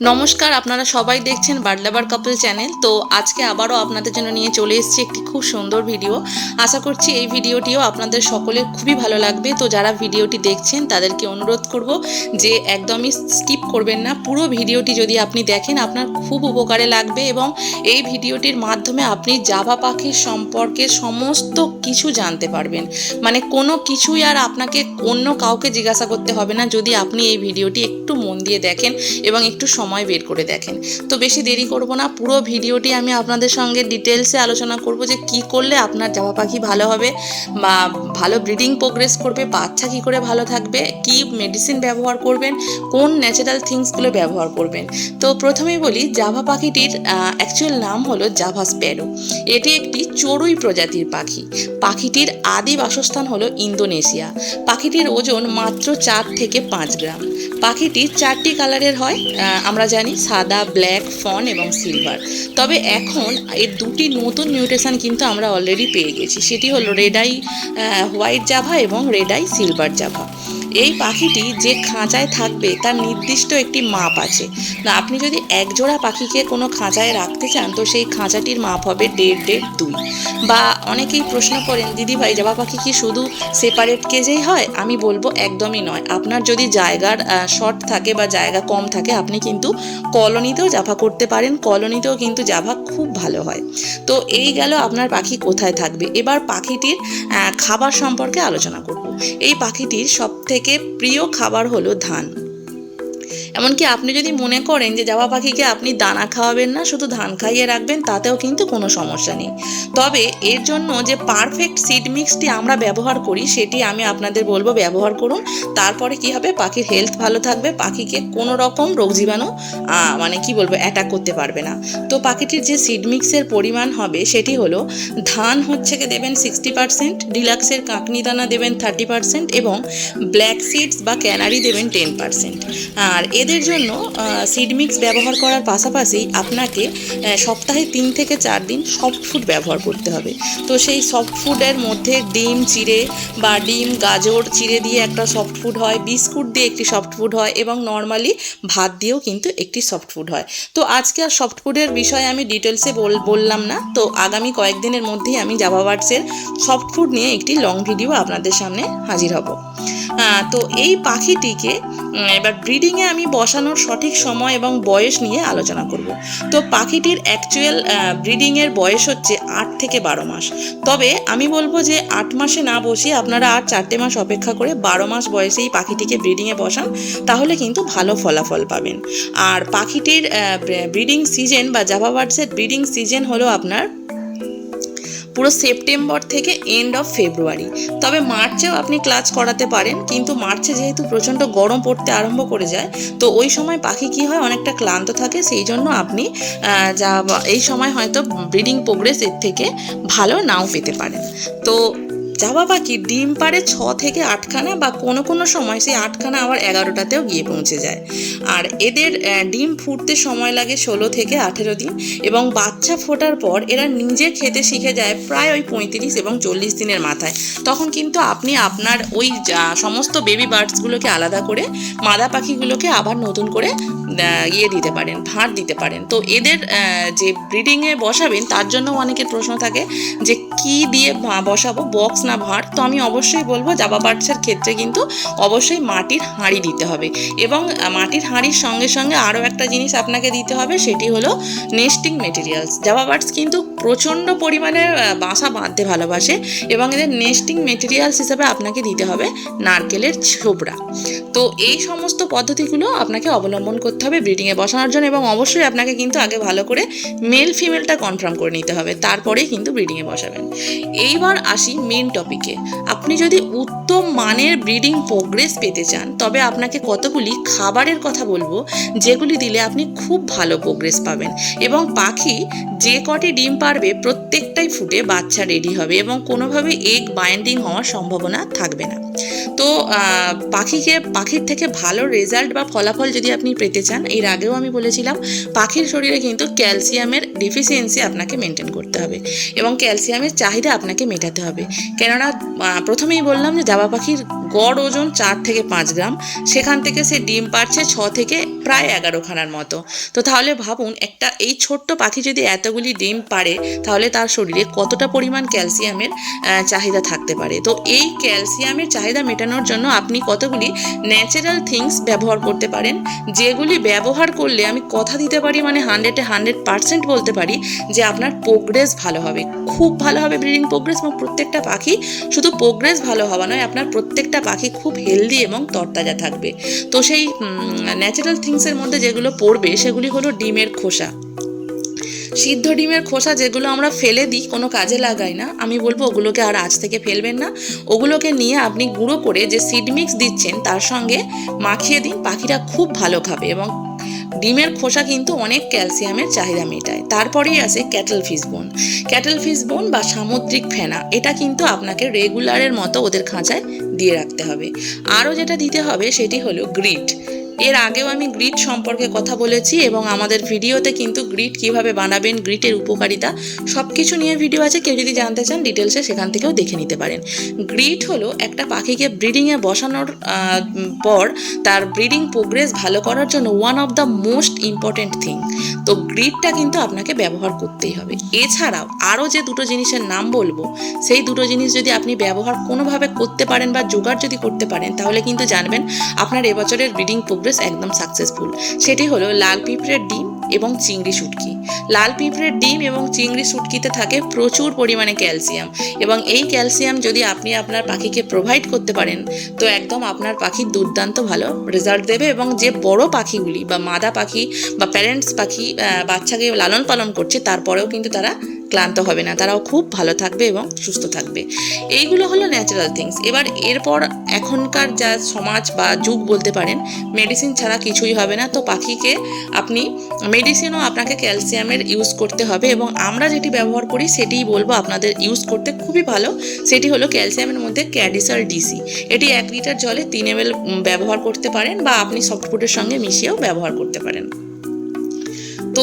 নমস্কার, আপনারা সবাই দেখছেন বার্ডলাবার কাপল চ্যানেল। তো আজকে আবারও আপনাদের জন্য নিয়ে চলে এসেছি একটি খুব সুন্দর ভিডিও। আশা করছি এই ভিডিওটিও আপনাদের সকলের খুবই ভালো লাগবে। তো যারা ভিডিওটি দেখছেন, তাদেরকে অনুরোধ করব যে একদমই স্কিপ করবেন না। পুরো ভিডিওটি যদি আপনি দেখেন, আপনার খুব উপকারে লাগবে এবং এই ভিডিওটির মাধ্যমে আপনি জাভা পাখির সম্পর্কে সমস্ত কিছু জানতে পারবেন। মানে কোনো কিছুই আর আপনাকে অন্য কাউকে জিজ্ঞাসা করতে হবে না। যদি আপনি এই ভিডিওটি একটু মন দিয়ে দেখেন এবং একটু সময় বের করে দেখেন। তো বেশি দেরি করব না পুরো ভিডিওটি আমি আপনাদের সঙ্গে ডিটেলসে আলোচনা করব যে কি করলে আপনার জামা পাখি ভালো হবে বা ভালো ব্রিডিং প্রোগ্রেস করবে বাচ্চা কি করে ভালো থাকবে কি মেডিসিন ব্যবহার করবেন কোন ন্যাচারাল থিংসগুলো ব্যবহার করবেন। তো প্রথমেই বলি জাভা পাখিটির অ্যাকচুয়াল নাম হলো জাভা স্প্যারো এটি একটি চড়ুই প্রজাতির পাখি। পাখিটির আদি বাসস্থান হলো ইন্দোনেশিয়া। পাখিটির ওজন মাত্র চার থেকে পাঁচ গ্রাম। পাখিটি চারটি কালারের হয় আহ, আমরা জানি সাদা, ব্ল্যাক, ফন এবং সিলভার। তবে এখন এর দুটি নতুন মিউটেশন কিন্তু আমরা অলরেডি পেয়ে গেছি। সেটি হলো রেডাই হোয়াইট জাভা এবং রেডাই সিলভার জাভা। এই পাখিটি যে খাঁচায় থাকবে তার নির্দিষ্ট একটি মাপ আছে। না, আপনি যদি এক জোড়া পাখিকে কোনো খাঁচায় রাখতে চান, তো সেই খাঁচাটির মাপ হবে দেড় দেড় দুই। বা অনেকেই প্রশ্ন করেন দিদি ভাই জামা পাখি কি শুধু সেপারেট কেজেই হয়? আমি বলব, একদমই নয়। আপনার যদি জায়গার শর্ট থাকে বা জায়গা কম থাকে, আপনি কিন্তু কলোনিতেও জাভা করতে পারেন। কলোনিতেও কিন্তু জাভা খুব ভালো হয়। তো এই গেল আপনার পাখি কোথায় থাকবে। এবার পাখিটির খাবার সম্পর্কে আলোচনা করব। এই পাখিটির সব থেকে প্রিয় খাবার হলো ধান। এমনকি আপনি যদি মনে করেন যে জাবা পাখিকে আপনি দানা খাওয়াবেন না, শুধু ধান খাইয়ে রাখবেন, তাতেও কিন্তু কোনো সমস্যা নেই। তবে এর জন্য যে পারফেক্ট সিড মিক্সটি আমরা ব্যবহার করি, সেটি আমি আপনাদের বলব ব্যবহার করুন। তারপরে কি হবে? পাখির হেলথ ভালো থাকবে, পাখিকে কোনো রকম রোগ জীবাণু মানে কি বলব অ্যাটাক করতে পারবে না। তো পাখিটির যে সিড মিক্সের পরিমাণ হবে, সেটি হলো ধান হচ্ছে কি দেবেন সিক্সটি পার্সেন্ট ডিলাক্সের কাকনি দানা দেবেন থার্টি পার্সেন্ট এবং ব্ল্যাক সিডস বা ক্যানারি দেবেন টেন পার্সেন্ট আর এদের জন্য সিড মিক্স ব্যবহার করার পাশাপাশি আপনাকে সপ্তাহে তিন থেকে চার দিন সফট ফুড ব্যবহার করতে হবে। তো সেই সফট ফুডের মধ্যে ডিম, চিড়ে বা ডিম, গাজর, চিড়ে দিয়ে একটা সফট ফুড হয়, বিস্কুট দিয়ে একটি সফট ফুড হয় এবং নর্মালি ভাত দিয়েও কিন্তু একটি সফট ফুড হয়। তো আজকে আর সফট ফুডের বিষয়ে আমি ডিটেলসে বল- বললাম না। তো আগামী কয়েকদিনের মধ্যেই আমি জাভা বার্ডসের সফট ফুড নিয়ে একটি লং ভিডিও আপনাদের সামনে হাজির হব। তো এই পাখিটিকে এবার ব্রিডিংয়ে আমি বসানোর সঠিক সময় এবং বয়স নিয়ে আলোচনা করব। তো পাখিটির অ্যাকচুয়াল ব্রিডিংয়ের বয়স হচ্ছে আট থেকে বারো মাস। তবে আমি বলব যে আট মাসে না বসিয়ে আপনারা আর চারটে মাস অপেক্ষা করে বারো মাস বয়সেই পাখিটিকে ব্রিডিংয়ে বসান, তাহলে কিন্তু ভালো ফলাফল পাবেন। আর পাখিটির ব্রিডিং সিজন বা জাভা বার্ডসের ব্রিডিং সিজন হলো আপনার পুরো সেপ্টেম্বর থেকে এন্ড অফ ফেব্রুয়ারি তবে মার্চেও আপনি ক্লাচ করাতে পারেন, কিন্তু মার্চে যেহেতু প্রচণ্ড গরম পড়তে আরম্ভ করে যায়, তো ওই সময় পাখি কি হয়, অনেকটা ক্লান্ত থাকে, সেই জন্য আপনি যা এই সময় হয়তো ব্রিডিং প্রোগ্রেস এর থেকে ভালো নাও পেতে পারেন। তো জাবা পাখি ডিম পারে ছ থেকে আটখানা বা কোনো কোনো সময় সেই আটখানা আবার এগারোটাতেও গিয়ে পৌঁছে যায়। আর এদের ডিম ফুটতে সময় লাগে ষোলো থেকে আঠেরো দিন এবং বাচ্চা ফোটার পর এরা নিজে খেতে শিখে যায় প্রায় ওই পঁয়ত্রিশ এবং চল্লিশ দিনের মাথায়। তখন কিন্তু আপনি আপনার ওই সমস্ত বেবি বার্ডসগুলোকে আলাদা করে মাদা পাখিগুলোকে আবার নতুন করে ইয়ে দিতে পারেন ভাঁড় দিতে পারেন। তো এদের যে ব্রিডিংয়ে বসাবেন তার জন্য অনেকের প্রশ্ন থাকে যে কি দিয়ে বসাবো? বক্স না ভাঁড়? তো আমি অবশ্যই বলব জাবা বার্ডসের ক্ষেত্রে কিন্তু অবশ্যই মাটির হাঁড়ি দিতে হবে। এবং মাটির হাঁড়ির সঙ্গে সঙ্গে আরও একটা জিনিস আপনাকে দিতে হবে, সেটি হলো নেস্টিং মেটেরিয়ালস জাবা বার্ডস কিন্তু প্রচণ্ড পরিমাণে বাসা বাঁধতে ভালোবাসে এবং এদের নেস্টিং মেটেরিয়ালস হিসেবে আপনাকে দিতে হবে নারকেলের ছোবড়া। তো এই সমস্ত পদ্ধতিগুলো আপনাকে অবলম্বন করতে হবে ব্রিডিংয়ে বসানোর জন্য এবং অবশ্যই আপনাকে কিন্তু আগে ভালো করে মেল ফিমেলটা কনফার্ম করে নিতে হবে। তারপরেই কিন্তু ব্রিডিংয়ে বসাবেন। এইবার আসি মেন টপিকে আপনি যদি উত্তম মানের ব্রিডিং প্রোগ্রেস পেতে চান, তবে আপনাকে কতগুলি খাবারের কথা বলব, যেগুলি দিলে আপনি খুব ভালো প্রোগ্রেস পাবেন। এবং পাখি যে কটি ডিম পারবে, প্রত্যেকটাই ফুটে বাচ্চা রেডি হবে এবং কোনোভাবে এগ বাইন্ডিং হওয়ার সম্ভাবনা থাকবে না। তো পাখিকে, পাখির থেকে ভালো রেজাল্ট বা ফলাফল যদি আপনি পেতে চান, এর আগেও আমি বলেছিলাম, পাখির শরীরে কিন্তু ক্যালসিয়ামের ডেফিসিয়েন্সি আপনাকে মেনটেন করতে হবে। এবং ক্যালসিয়ামের চাহিদা আপনাকে মেটাতে হবে। কেননা প্রথমেই বললাম যে জাবা পাখির গড় ওজন চার থেকে পাঁচ গ্রাম, সেখান থেকে সে ডিম পারছে ছ থেকে প্রায় এগারোখানার মতো। তো তাহলে ভাবুন, একটা এই ছোট্ট পাখি যদি এতগুলি ডিম পারে তাহলে তার শরীরে কতটা পরিমাণ ক্যালসিয়ামের চাহিদা থাকতে পারে? তো এই ক্যালসিয়ামের চাহিদা মেটানোর জন্য আপনি কতগুলি ন্যাচারাল থিংস ব্যবহার করতে পারেন, যেগুলি ব্যবহার করলে আমি কথা দিতে পারি মানে হান্ড্রেডে হান্ড্রেড পার্সেন্ট বলতে পারি যে আপনার প্রোগ্রেস ভালো হবে। খুব ভালো হবে ব্রিডিং প্রোগ্রেস এবং প্রত্যেকটা পাখি শুধু প্রোগ্রেস ভালো হওয়া নয়, আপনার প্রত্যেকটা পাখি খুব হেলদি এবং তরতাজা থাকবে। তো সেই ন্যাচারাল থিংসের মধ্যে যেগুলো পড়বে সেগুলি হলো ডিমের খোসা। সিদ্ধ ডিমের খোসা যেগুলো আমরা ফেলে দিই, কোনো কাজে লাগাই না, আমি বলব ওগুলোকে আর আজ থেকে ফেলবেন না। ওগুলোকে নিয়ে আপনি গুঁড়ো করে যে সিড মিক্স দিচ্ছেন, তার সঙ্গে মাখিয়ে দিন, পাখিরা খুব ভালো খাবে এবং ডিমের খোসা কিন্তু অনেক ক্যালসিয়ামের চাহিদা মেটায়। তারপরেই আছে ক্যাটল ফিস বোন। ক্যাটল ফিস বোন বা সামুদ্রিক ফেনা, এটা কিন্তু আপনাকে রেগুলারের মতো ওদের খাঁচায় দিয়ে রাখতে হবে। আরও যেটা দিতে হবে সেটি হলো গ্রিট। এর আগেও আমি গ্রিড সম্পর্কে কথা বলেছি এবং আমাদের ভিডিওতে কিন্তু গ্রিড কীভাবে বানাবেন গ্রিটের উপকারিতা সব কিছু নিয়ে ভিডিও আছে। কেউ যদি জানতে চান ডিটেলসে সেখান থেকেও দেখে নিতে পারেন। গ্রিড হলো একটা পাখিকে ব্রিডিংয়ে বসানোর পর তার ব্রিডিং প্রোগ্রেস ভালো করার জন্য one of the most important thing তো গ্রিডটা কিন্তু আপনাকে ব্যবহার করতেই হবে। এছাড়াও আরও যে দুটো জিনিসের নাম বলব, সেই দুটো জিনিস যদি আপনি ব্যবহার কোনোভাবে করতে পারেন বা জোগাড় যদি করতে পারেন, তাহলে কিন্তু জানবেন আপনার এবছরের ব্রিডিং প্রোগ্রেস একদম সাকসেসফুল সেটি হলো লাল পিঁপড়ের ডিম এবং চিংড়ি শুটকি। লাল পিঁপড়ের ডিম এবং চিংড়ি শুটকিতে থাকে প্রচুর পরিমাণে ক্যালসিয়াম এবং এই ক্যালসিয়াম যদি আপনি আপনার পাখিকে প্রোভাইড করতে পারেন, তো একদম আপনার পাখির দুর্দান্ত ভালো রেজাল্ট দেবে এবং যে বড় পাখিগুলি বা মাদা পাখি বা প্যারেন্টস পাখি বাচ্চাকে লালন পালন করছে, তারপরেও কিন্তু তারা ক্লান্ত হবে না, তারাও খুব ভালো থাকবে এবং সুস্থ থাকবে। এইগুলো হলো ন্যাচারাল থিংস এবার এরপর এখনকার যা সমাজ বা যুগ বলতে পারেন মেডিসিন ছাড়া কিছুই হবে না। তো পাখিকে আপনি মেডিসিনও আপনাকে ক্যালসিয়ামের ইউজ করতে হবে এবং আমরা যেটি ব্যবহার করি সেটিই বলব আপনাদের ইউজ করতে খুবই ভালো। সেটি হলো ক্যালসিয়ামের মধ্যে ক্যাডিসাল ডিসি এটি এক লিটার জলে তিন এম ব্যবহার করতে পারেন বা আপনি সফটফুডের সঙ্গে মিশিয়েও ব্যবহার করতে পারেন। তো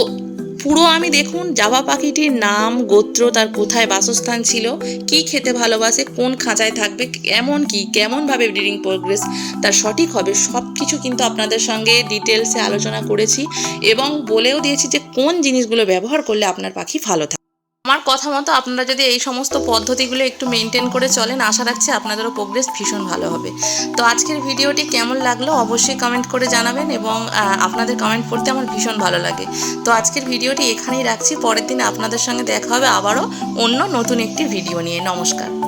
পুরো আমি দেখুন জাভা পাখিটির নাম, গোত্র, তার কোথায় বাসস্থান ছিল, কি খেতে ভালোবাসে, কোন খাঁচায় থাকবে, কেমন কি কেমনভাবে ব্রিডিং প্রোগ্রেস তার সঠিক হবে সব কিছু কিন্তু আপনাদের সঙ্গে ডিটেলসে আলোচনা করেছি এবং বলেও দিয়েছি যে কোন জিনিসগুলো ব্যবহার করলে আপনার পাখি ভালো থাকে আমার কথা মতো আপনারা যদি এই সমস্ত পদ্ধতিগুলো একটু মেনটেন করে চলেন, আশা রাখছি আপনাদেরও প্রোগ্রেস ভীষণ ভালো হবে। তো আজকের ভিডিওটি কেমন লাগল অবশ্যই কমেন্ট করে জানাবেন এবং আপনাদের কমেন্ট পড়তে আমার ভীষণ ভালো লাগে। তো আজকের ভিডিওটি এখানেই রাখছি, পরের দিন আপনাদের সঙ্গে দেখা হবে আবারও অন্য নতুন একটি ভিডিও নিয়ে। নমস্কার।